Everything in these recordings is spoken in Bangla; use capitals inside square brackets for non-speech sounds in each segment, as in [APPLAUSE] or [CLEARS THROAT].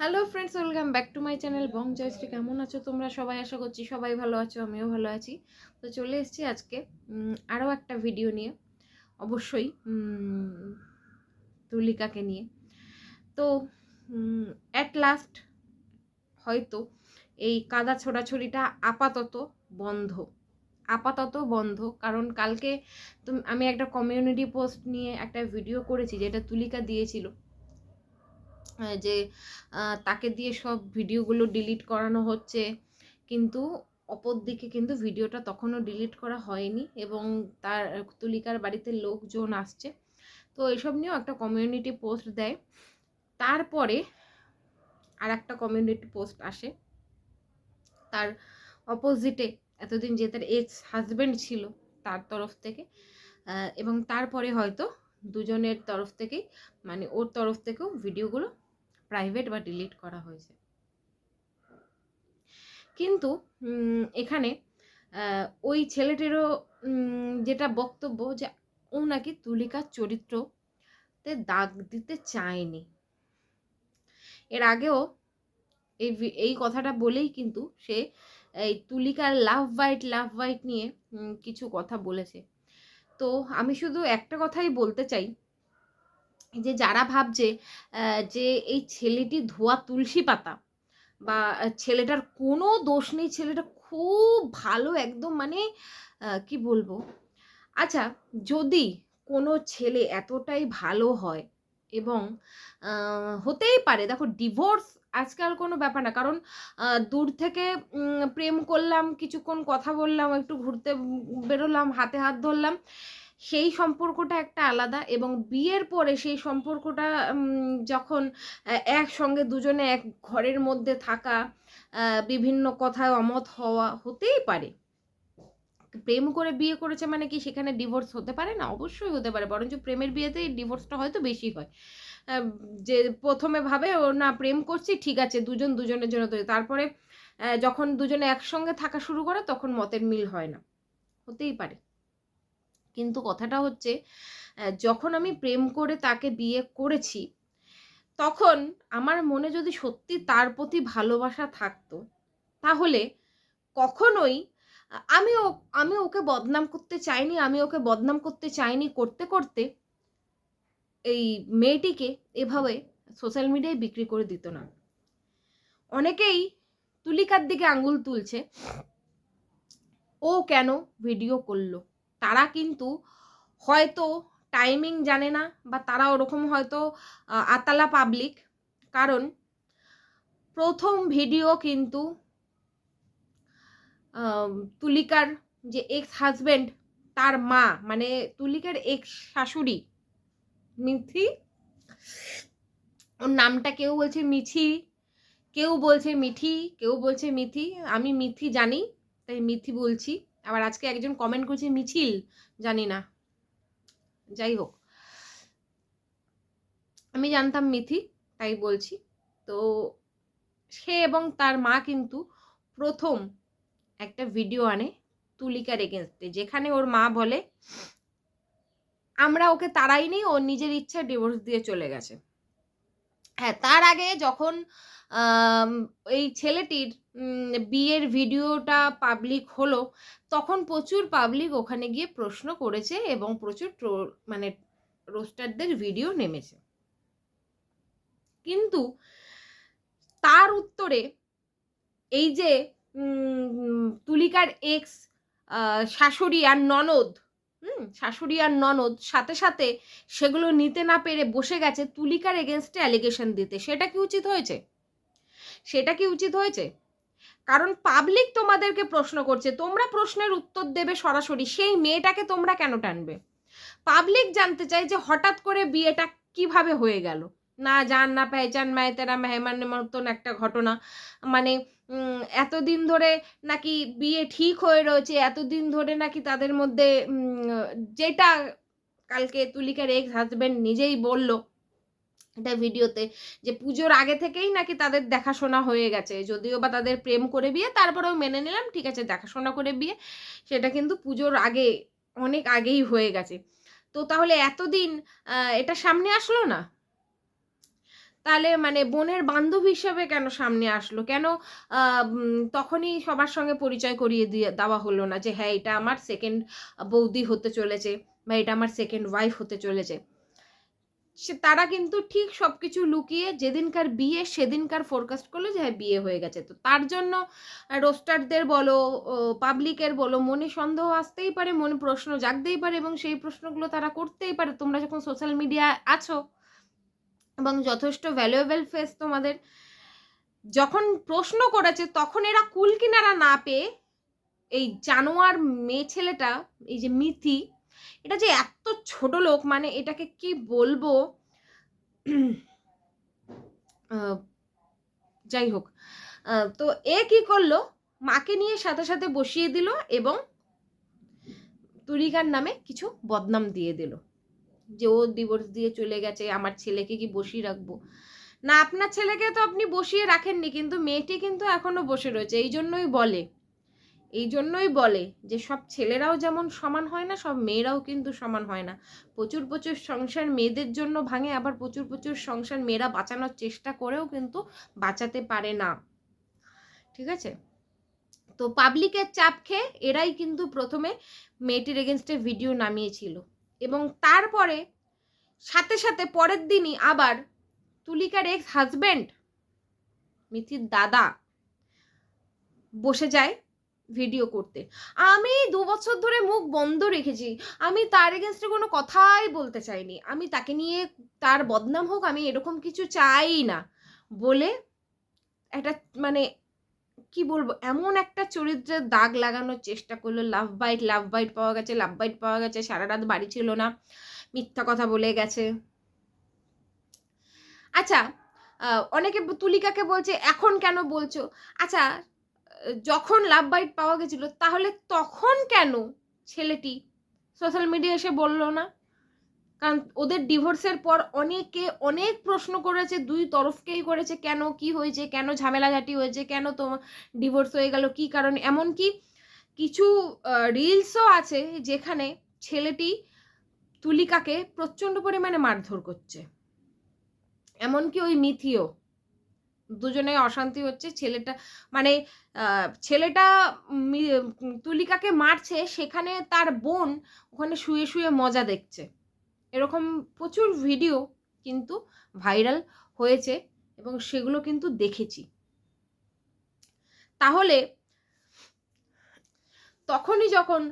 Hello friends welcome back to my channel Bong Joyshree, কেমন আছো তোমরা? সবাই আশা করছি সবাই ভালো আছো, আমিও ভালো আছি। তো চলে এসেছি আজকে আরও একটা ভিডিও নিয়ে, অবশ্যই তুলিকাকে নিয়ে। তো অ্যাট লাস্ট হয়তো এই কাদা ছোড়াছড়িটা আপাতত বন্ধ। আপাতত বন্ধ, কারণ কালকে আমি একটা কমিউনিটি পোস্ট নিয়ে একটা ভিডিও করেছি, যেটা তুলিকা দিয়েছিল। যে তাকে দিয়ে সব ভিডিওগুলো ডিলিট করানো হচ্ছে। কিন্তু অপর দিকে কিন্তু ভিডিওটা তখনও ডিলিট করা হয়নি এবং তার তুলিকার বাড়িতে লোকজন আসছে। তো এসব নিয়েও একটা কমিউনিটি পোস্ট দেয়। তারপরে আর একটা কমিউনিটি পোস্ট আসে। তার অপোজিটে এতদিন যে তার এক্স হাজব্যান্ড ছিল তার তরফ থেকে এবং তারপরে হয়তো দুজনের তরফ থেকেই মানে ওর তরফ থেকেও ভিডিওগুলো প্রাইভেট বা ডিলিট করা হয়েছে। কিন্তু এখানে ওই ছেলেটিরও যেটা বক্তব্য যে, ও নাকি তুলিকার চরিত্রতে দাগ দিতে চায়নি। এর আগেও এই এই কথাটা বলেই কিন্তু সে, এই তুলিকার লাভ বাইট লাভ বাইট নিয়ে কিছু কথা বলেছে। তো আমি শুধু একটা কথাই বলতে চাই যে যারা ভাবছে যে এই ছেলেটি ধোয়া তুলসী পাতা বা ছেলেটার কোনো দোষ নেই, ছেলেটা খুব ভালো একদম মানে কি বলব? আচ্ছা যদি কোনো ছেলে এতটাই ভালো হয় এবং হতেই পারে, দেখো ডিভোর্স আজকাল কোনো ব্যাপার না, কারণ দূর থেকে প্রেম করলাম, কিছুক্ষণ কথা বললাম, একটু ঘুরতে বেরোলাম, হাতে হাত ধরলাম সেই সম্পর্কটা একটা আলাদা এবং বিয়ের পরে সেই সম্পর্কটা যখন একসঙ্গে দুজনে এক ঘরের মধ্যে থাকা বিভিন্ন কথায় অমত হওয়া হতেই পারে। প্রেম করে বিয়ে করেছে মানে কি সেখানে ডিভোর্স হতে পারে? না, অবশ্যই হতে পারে। বরঞ্চ প্রেমের বিয়েতে ডিভোর্সটা হয়তো বেশি হয়। যে প্রথমে ভাবে, ও না, প্রেম করছি, ঠিক আছে, দুজন দুজনের জন্য তৈরি তারপরে যখন দুজনে একসঙ্গে থাকা শুরু করে, তখন মতের মিল হয় না। হতেই পারে। কিন্তু কথাটা হচ্ছে যখন আমি প্রেম করে তাকে বিয়ে করেছি, তখন আমার মনে যদি সত্যি তার প্রতি ভালোবাসা থাকতো, তাহলে কখনোই, আমি ও, আমি ওকে বদনাম করতে চাইনি, আমি ওকে বদনাম করতে চাইনি করতে করতে এই মেয়েটিকে এভাবে সোশ্যাল মিডিয়ায় বিক্রি করে দিত না। অনেকেই তুলিকার দিকে আঙ্গুল তুলছে, ও কেন ভিডিও করল? তারা কিন্তু হয়তো টাইমিং জানে না বা তারা ওরকম হয়তো আতালা পাবলিক কারণ প্রথম ভিডিও কিন্তু তুলিকার যে এক্স হাজব্যান্ড তার মা মানে তুলিকার এক্স শাশুড়ি মিথি, ওর নামটা কেউ বলছে মিছি, কেউ বলছে মিঠি, কেউ বলছে মিথি, আমি মিথি জানি, তাই মিথি বলছি। আবার আজকে একজন কমেন্ট করছে মিছিল, জানি না। যাই হোক। আমি জানতাম মিথি, তাই বলছি। তো সে এবং তার মা কিন্তু প্রথম একটা ভিডিও আনে তুলিকার এগেনস্টে যেখানে ওর মা বলে, আমরা ওকে তাড়াইনি, ও নিজের ইচ্ছা ডিভোর্স দিয়ে চলে গেছে। হ্যাঁ তার আগে যখন এই ছেলেটির বিয়ের ভিডিওটা পাবলিক হলো, তখন প্রচুর পাবলিক ওখানে গিয়ে প্রশ্ন করেছে এবং প্রচুর মানে রোস্টারদের ভিডিও নেমেছে। কিন্তু তার উত্তরে এই যে তুলিকার এক্স শাশুড়ি আর ননদ হুম, শাশুড়ি আর ননদ সাথে সাথে সেগুলো নিতে না পেরে বসে গেছে তুলিকার এগেনস্টে অ্যালিগেশন দিতে। সেটা কি উচিত হয়েছে? সেটা কি উচিত হয়েছে? কারণ পাবলিক তোমাদেরকে প্রশ্ন করছে, তোমরা প্রশ্নের উত্তর দেবে সরাসরি, সেই মেয়েটাকে তোমরা কেন টানবে? পাবলিক জানতে চাই যে হঠাৎ করে বিয়েটা কীভাবে হয়ে গেল। না জান, না পেহচান মায়, তেরা মেহমান মতন একটা ঘটনা। মানে এতদিন ধরে নাকি বিয়ে ঠিক হয়ে রয়েছে, এতদিন ধরে নাকি তাদের মধ্যে যেটা কালকে তুলিকার এক্স হাজব্যান্ড নিজেই বলল এটা ভিডিওতে যে পুজোর আগে থেকেই নাকি তাদের দেখাশোনা হয়ে গেছে। যদিও বা তাদের প্রেম করে বিয়ে, তারপরেও মেনে নিলাম, ঠিক আছে, দেখাশোনা করে বিয়ে, সেটা কিন্তু পুজোর আগে, অনেক আগেই হয়ে গেছে। তো তাহলে এতদিন এটা সামনে আসলো না? তাহলে মানে বোনের বান্ধবী হিসাবে কেন সামনে আসলো? কেন তখনই সবার সঙ্গে পরিচয় করিয়ে দিয়ে দেওয়া হলো না যে হ্যাঁ এটা আমার সেকেন্ড বৌদি হতে চলেছে বা এটা আমার সেকেন্ড ওয়াইফ হতে চলেছে? সে, তারা কিন্তু ঠিক সব কিছু লুকিয়ে যেদিনকার বিয়ে সেদিনকার ফোরকাস্ট করল যে হ্যাঁ বিয়ে হয়ে গেছে। তো তার জন্য রোস্টারদের বলো পাবলিকের বলো, মনে সন্দেহ আসতেই পারে, মনে প্রশ্ন জাগতেই পারে এবং সেই প্রশ্নগুলো তারা করতেই পারে। তোমরা যখন সোশ্যাল মিডিয়া আছো এবং যথেষ্ট ভ্যালুয়েবল ফেস তোমাদের। যখন প্রশ্ন করেছে, তখন এরা কুল কিনারা না পেয়ে এই জানোয়ার মেয়ে ছেলেটা, এই যে মিথি, এটা যে এত ছোট লোক মানে এটাকে কি বলব? [CLEARS THROAT] যাই হোক। তো এ কি করল? মাকে নিয়ে সাথে সাথে বসিয়ে দিল এবং তুরিকার নামে কিছু বদনাম দিয়ে দিল। যে ও ডিভোর্স দিয়ে চলে গেছে, আমার ছেলেকে কি বসিয়ে রাখব? না, আপনার ছেলেকে তো আপনি বসিয়ে রাখেননি, কিন্তু মেয়েটি কিন্তু এখনও বসে রয়েছে, এই জন্যই বলে। এই জন্যই বলে যে সব ছেলেরাও যেমন সমান হয় না, সব মেয়েরাও কিন্তু সমান হয় না। প্রচুর প্রচুর সংসার মেয়েদের জন্য ভাঙে, আবার প্রচুর প্রচুর সংসার মেয়েরা বাঁচানোর চেষ্টা করেও কিন্তু বাঁচাতে পারে না। ঠিক আছে? তো পাবলিকের চাপ খেয়ে এরাই কিন্তু প্রথমে মেয়েটির এগেনস্টে ভিডিও নামিয়েছিল। এবং তারপরে সাথে সাথে পরের দিনই আবার তুলিকার এক্স হাজব্যান্ড মিথির দাদা বসে যায় ভিডিও করতে। আমি দু বছর ধরে মুখ বন্ধ রেখেছি। আমি তার এগেনস্টে কোনো কথাই বলতে চাইনি। আমি তাকে নিয়ে তার বদনাম হোক, আমি এরকম কিছু চাই না বলে একটা মানে কি বলব? এমন একটা চরিত্রের দাগ লাগানোর চেষ্টা করল। লাভ বাইট লাভ বাইট পাওয়া গেছে লাভ বাইট পাওয়া গেছে, সারা রাত বাড়ি ছিল না, মিথ্যা কথা বলে গেছে। আচ্ছা অনেকে তুলিকাকে বলছে, এখন কেন বলছো? আচ্ছা যখন লাভ বাইট পাওয়া গেছিল, তাহলে তখন কেন ছেলেটি সোশ্যাল মিডিয়া এসে বলল না? কারণ ওদের ডিভোর্সের পর অনেকে অনেক প্রশ্ন করেছে, দুই তরফকেই করেছে, কেন কি হয়েছে, কেন ঝামেলাঝাটি হয়েছে, কেন তোমার ডিভোর্স হয়ে গেল, কি কারণে? এমনকি কিছু রিলসও আছে যেখানে ছেলেটি তুলিকাকে প্রচণ্ড পরিমাণে মারধর করছে। এমনকি ওই মিথিও, দুজনে অশান্তি হচ্ছে, ছেলেটা মানে ছেলেটা তুলিকাকে মারছে, সেখানে তার বোন ওখানে শুয়ে শুয়ে মজা দেখছে। এরকম প্রচুর ভিডিও কিন্তু ভাইরাল হয়েছে এবং সেগুলো কিন্তু দেখেছি। তাহলে তখনই যখন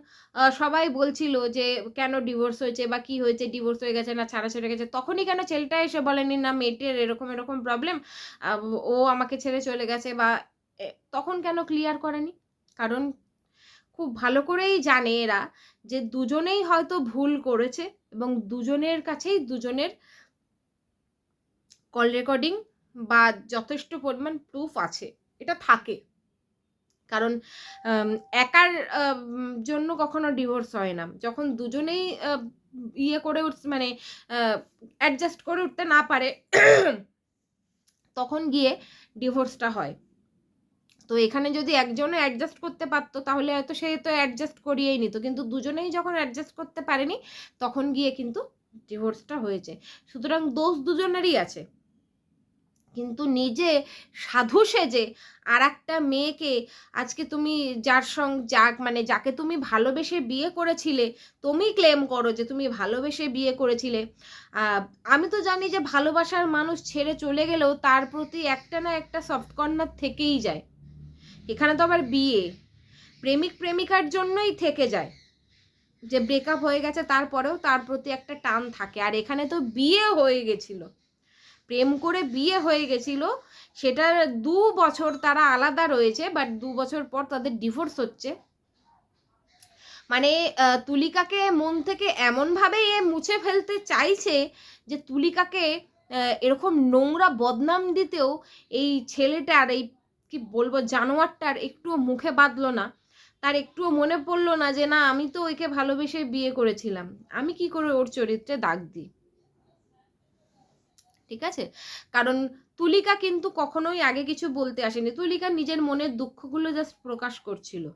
সবাই বলছিল যে কেন ডিভোর্স হয়েছে বা কি হয়েছে ডিভোর্স হয়ে গেছে না ছাড়া ছেড়ে গেছে, তখনই কেন ছেলেটা এসে বলেনি, না, মেয়েটির এরকম এরকম প্রবলেম ও আমাকে ছেড়ে চলে গেছে বা তখন কেন ক্লিয়ার করেনি? কারণ খুব ভালো করেই জানে এরা যে দুজনেই হয়তো ভুল করেছে এবং দুজনের কাছেই দুজনের কল রেকর্ডিং বা যথেষ্ট পরিমাণ প্রুফ আছে। এটা থাকে। কারণ একার জন্য কখনো ডিভোর্স হয় না। যখন দুজনেই ইয়ে করে উঠ মানে অ্যাডজাস্ট করে উঠতে না পারে, তখন গিয়ে ডিভোর্সটা হয়। তো এখানে যদি একজনও অ্যাডজাস্ট করতে পারতো, তাহলে হয়তো সে তো অ্যাডজাস্ট করিয়েই নিত। কিন্তু দুজনেই যখন অ্যাডজাস্ট করতে পারেনি, তখন গিয়ে কিন্তু ডিভোর্সটা হয়েছে। সুতরাং দোষ দুজনেরই আছে। কিন্তু নিজে সাধু সেজে আর একটা মেয়েকে আজকে তুমি যার সঙ্গে যাক মানে যাকে তুমি ভালোবেসে বিয়ে করেছিলে, তুমি ক্লেম করো যে তুমি ভালোবেসে বিয়ে করেছিলে। আমি তো জানি যে ভালোবাসার মানুষ ছেড়ে চলে গেলেও তার প্রতি একটা না একটা সফট কর্নার থেকেই যায়। এখানে তো আবার বিয়ে। প্রেমিক প্রেমিকার জন্যই থেকে যায়। যে ব্রেকআপ হয়ে গেছে তারপরেও তার প্রতি একটা টান থাকে। আর এখানে তো বিয়ে হয়ে গেছিল। প্রেম করে বিয়ে হয়ে গেছিল। সেটার দু বছর তারা আলাদা রয়েছে বাট দু বছর পর তাদের ডিভোর্স হচ্ছে। মানে তুলিকাকে মন থেকে এমনভাবে এ মুছে ফেলতে চাইছে যে তুলিকাকে এরকম নোংরা বদনাম দিতেও এই ছেলেটার এই কি বলব, জানোয়ারটার একটুও মুখে বাঁধলো না। তার একটুও মনে পড়ল না যে, না, আমি তো ওইকে ভালোবেসে বিয়ে করেছিলাম। আমি কি করে ওর চরিত্রে দাগ দিই? ঠিক আছে? কারণ তুলিকা কিন্তু কখনোই আগে কিছু বলতে আসেনি। তুলিকা নিজের মনের দুঃখগুলো জাস্ট প্রকাশ করছিল।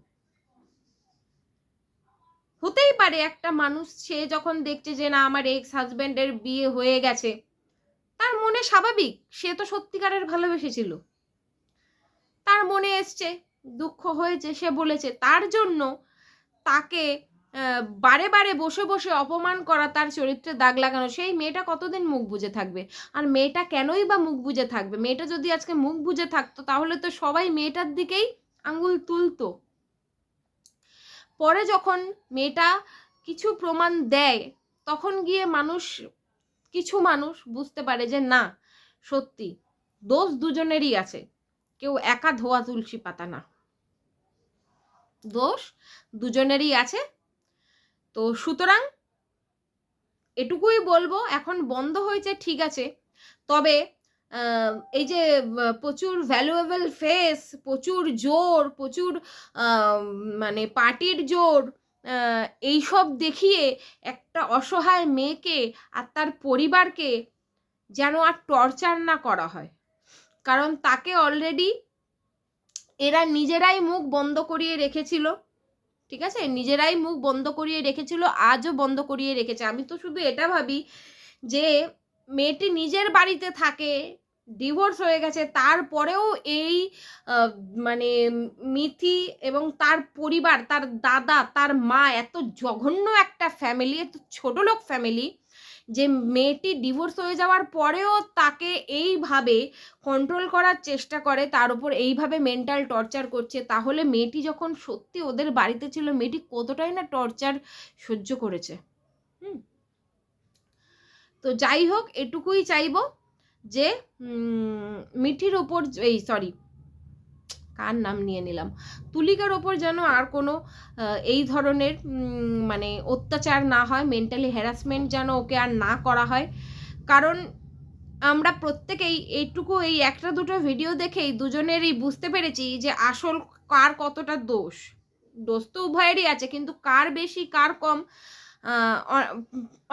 হতেই পারে একটা মানুষ, সে যখন দেখছে যে, না, আমার এক্স হাজব্যান্ডের বিয়ে হয়ে গেছে, তার মনে স্বাভাবিক, সে তো সত্যিকারের ভালোবেসেছিল। তার মনে এসছে, দুঃখ হয়েছে সে বলেছে, তার জন্য তাকে বারে বারে বসে বসে অপমান করা তার চরিত্রে দাগ লাগানো, সেই মেয়েটা কতদিন মুখ বুজে থাকবে? আর মেয়েটা কেনই বা মুখ বুজে থাকবে? মেয়েটা যদি আজকে মুখ বুজে থাকতো, তাহলে তো সবাই মেয়েটার দিকেই আঙ্গুল তুলতো। পরে যখন মেয়েটা কিছু প্রমাণ দেয়, তখন গিয়ে মানুষ, কিছু মানুষ বুঝতে পারে যে না, সত্যি, দোষ দুজনেরই আছে। কেউ একা ধোয়া তুলসী পাতা না। দোষ দুজনেরই আছে। তো সুতরাং এটুকুই বলব, এখন বন্ধ হয়েছে, ঠিক আছে। তবে এই যে প্রচুর ভ্যালুয়েবল ফেস প্রচুর জোর, প্রচুর মানে পার্টির জোর এইসব দেখিয়ে একটা অসহায় মেয়েকে আর তার পরিবারকে যেন আর টর্চার না করা হয়। কারণ তাকে অলরেডি এরা নিজেরাই মুখ বন্ধ করিয়ে রেখেছিল, ঠিক আছে? নিজেরাই মুখ বন্ধ করিয়ে রেখেছিল, আজও বন্ধ করিয়ে রেখেছে। আমি তো শুধু এটা ভাবি যে মেয়েটি নিজের বাড়িতে থাকে ডিভোর্স হয়ে গেছে, তারপরেও এই মানে মিথি এবং তার পরিবার, তার দাদা, তার মা এত জঘন্য একটা ফ্যামিলি এত ছোট লোক ফ্যামিলি যে মেয়েটি ডিভোর্স হয়ে যাওয়ার পরেও তাকে এইভাবে কন্ট্রোল করার চেষ্টা করে, তার উপর এইভাবে মেন্টাল টর্চার করছে, তাহলে মেয়েটি যখন সত্যি ওদের বাড়িতে ছিল, মেয়েটি কতটাই না টর্চার সহ্য করেছে। হুম? তো যাই হোক, এটুকুই চাইব যে মিঠির ওপর এই সরি কার নাম নিয়ে নিলাম? তুলিকার ওপর যেন আর কোনো এই ধরনের মানে অত্যাচার না হয় মেন্টালি হ্যারাসমেন্ট যেন ওকে আর না করা হয়। কারণ আমরা প্রত্যেকেই এইটুকু, এই একটা দুটো ভিডিও দেখেই দুজনেরই বুঝতে পেরেছি যে আসল কার কতটা দোষ। দোষ তো উভয়েরই আছে, কিন্তু কার বেশি, কার কম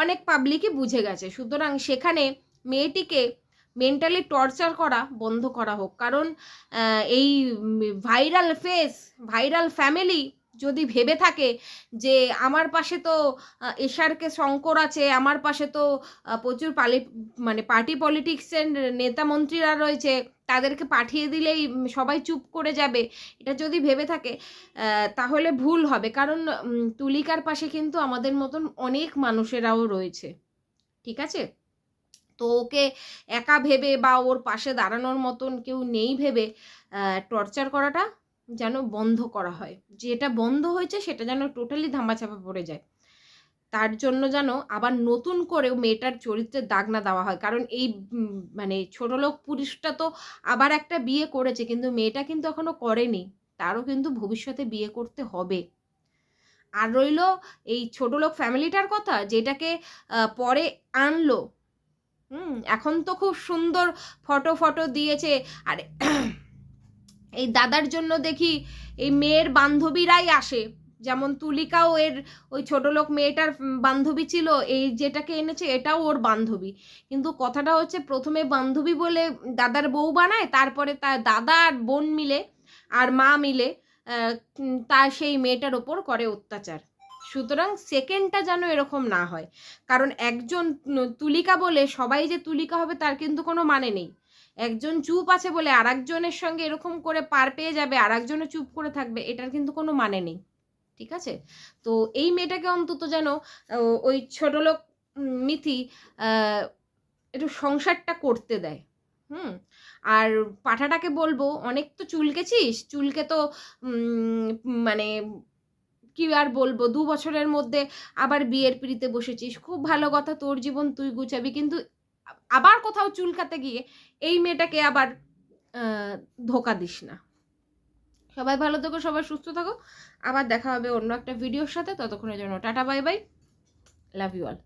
অনেক পাবলিকই বুঝে গেছে। সুতরাং সেখানে মেয়েটিকে মেন্টালি টর্চার করা বন্ধ করা হোক। কারণ এই ভাইরাল ফেস ভাইরাল ফ্যামিলি যদি ভেবে থাকে যে আমার পাশে তো এশারকে শঙ্কর আছে, আমার পাশে তো প্রচুর পালি মানে পার্টি পলিটিক্সের নেতা মন্ত্রীরা রয়েছে, তাদেরকে পাঠিয়ে দিলেই সবাই চুপ করে যাবে, এটা যদি ভেবে থাকে তাহলে ভুল হবে। কারণ তুলিকার পাশে কিন্তু আমাদের মতন অনেক মানুষেরাও রয়েছে। ঠিক আছে? তো ওকে একা ভেবে বা ওর পাশে দাঁড়ানোর মতন কেউ নেই ভেবে টর্চার করাটা যেন বন্ধ করা হয়। যেটা বন্ধ হয়েছে সেটা যেন টোটালি ধামাচাপা পড়ে যায়। তার জন্য যেন আবার নতুন করে মেয়েটার চরিত্রে দাগ না দেওয়া হয়। কারণ এই মানে ছোটলোক পুরুষটা তো আবার একটা বিয়ে করেছে, কিন্তু মেয়েটা কিন্তু এখনও করেনি। তারও কিন্তু ভবিষ্যতে বিয়ে করতে হবে। আর রইল এই ছোটলোক ফ্যামিলিটার কথা, যেটাকে পরে আনলো। হুম, এখন তো খুব সুন্দর ফটো ফটো দিয়েছে। আর, [CLEARS THROAT] এই দাদার জন্য দেখি এই মেয়ের বান্ধবীরাই আসে। যেমন তুলিকাও এর ওই ছোট লোক মেয়েটার বান্ধবী ছিল, এই যেটাকে এনেছে এটাও ওর বান্ধবী। কিন্তু কথাটা হচ্ছে প্রথমে বান্ধবী বলে দাদার বউ বানায়, তারপরে তার দাদা আর বোন মিলে, আর মা মিলে তা সেই মেয়েটার ওপর করে অত্যাচার। সুতরাং সেকেন্ডটা যেন এরকম না হয়। কারণ একজন তুলিকা বলে সবাই যে তুলিকা হবে তার কিন্তু কোনো মানে নেই। একজন চুপ আছে বলে আরেকজনের সঙ্গে এরকম করে পার পেয়ে যাবে, আরেকজনও চুপ করে থাকবে, এটার কিন্তু কোনো মানে নেই। ঠিক আছে? তো এই মেয়েটাকে অন্তত যেন ওই ছোট লোক মিথি একটু সংসারটা করতে দেয়। হুম? আর পাঠাটাকে বলব, অনেক তো চুলকেছিস? চুলকে তো মানে কি আর বলব? দু বছরের মধ্যে আবার বিয়ের পিড়িতে বসেছিস। খুব ভালো কথা তোর জীবন তুই গুছাবি। কিন্তু আবার কোথাও চুলকাতে গিয়ে এই মেয়েটাকে আবার ধোকা দিস না। সবাই ভালো থাকো, সবাই সুস্থ থাকো। আবার দেখা হবে অন্য একটা ভিডিওর সাথে। ততক্ষণের জন্য tata, bye bye. Love you all